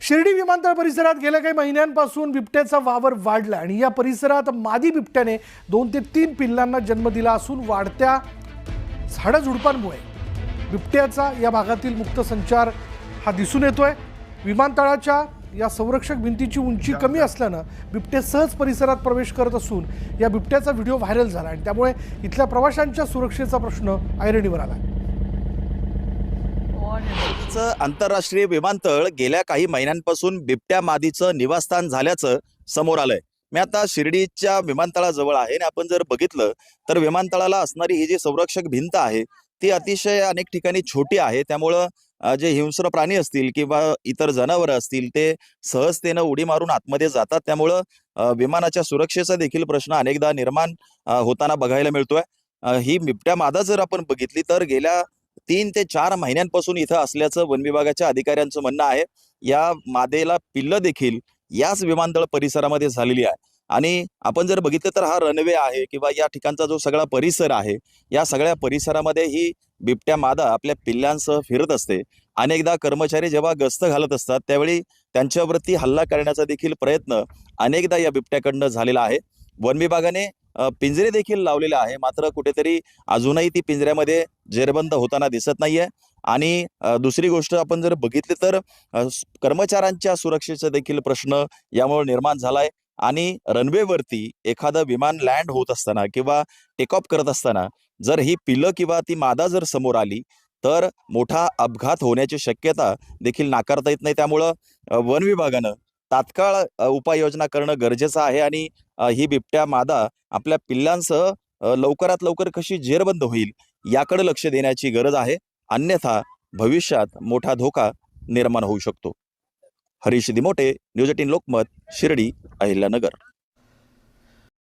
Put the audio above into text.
शिर्डी विमानतळ परिसरात गेल्या काही महिन्यांपासून बिबट्याचा वावर वाढला आणि या परिसरात मादी बिबट्याने दोन ते तीन पिल्लांना जन्म दिला असून वाढत्या झाडाझुडपांमुळे बिबट्याचा या भागातील मुक्त संचार हा दिसून येतोय. विमानतळाच्या या संरक्षक भिंतीची उंची कमी असल्यानं बिबटे सहज परिसरात प्रवेश करत असून या बिबट्याचा व्हिडिओ व्हायरल झाला आणि त्यामुळे इथल्या प्रवाशांच्या सुरक्षेचा प्रश्न ऐरणीवर आला. चं आंतरराष्ट्रीय विमानतळ गेल्या काही महिन्यांपासून बिबट्या मादीचं निवासस्थान झाल्याचं समोर आलंय. मी आता शिर्डीच्या विमानतळाजवळ आहे आणि आपण जर बघितलं तर विमानतळाला असणारी ही जी संरक्षक भिंत आहे ती अतिशय अनेक ठिकाणी छोटी आहे. त्यामुळं जे हिंस्र प्राणी असतील किंवा इतर जनावरं असतील ते सहजतेनं उडी मारून आतमध्ये जातात. त्यामुळं विमानाच्या सुरक्षेचा देखील प्रश्न अनेकदा निर्माण होताना बघायला मिळतोय. ही बिबट्या मादा जर आपण बघितली तर गेल्या तीन ते चार महिन्यांपासून इथं असल्याचं वन विभागाच्या अधिकाऱ्यांचं म्हणणं आहे. या मादेला पिल्ल देखील याच विमानतळ परिसरामध्ये झालेली आहे. आणि आपण जर बघितलं तर हा रनवे आहे किंवा या ठिकाणचा जो सगळा परिसर आहे या सगळ्या परिसरामध्ये ही बिबट्या मादा आपल्या पिल्लांसह फिरत असते. अनेकदा कर्मचारी जेव्हा गस्त घालत असतात त्यावेळी त्यांच्यावरती हल्ला करण्याचा देखील प्रयत्न अनेकदा या बिबट्याकडनं झालेला आहे. वन विभागाने पिंजरे देखील लावलेले आहे. मात्र कुठेतरी अजूनही ती पिंजऱ्यामध्ये जेरबंद होताना दिसत नाहीये. आणि दुसरी गोष्ट आपण जर बघितली तर कर्मचाऱ्यांच्या सुरक्षेचा देखील प्रश्न यामुळे निर्माण झालाय. आणि रनवेवरती एखादं विमान लँड होत असताना किंवा टेकऑफ करत असताना जर ही पिलं किंवा ती मादा जर समोर आली तर मोठा अपघात होण्याची शक्यता देखील नाकारता येत नाही. त्यामुळं वन विभागानं तात्काळ उपाययोजना करणं गरजेचं आहे आणि ही बिबट्या मादा आपल्या पिल्लांसह लवकरात लवकर कशी जेरबंद होईल याकडे लक्ष देण्याची गरज आहे. अन्यथा भविष्यात मोठा धोका निर्माण होऊ शकतो. Harish Dimote news eighteen Lokmat Shirdi Ahilyanagar.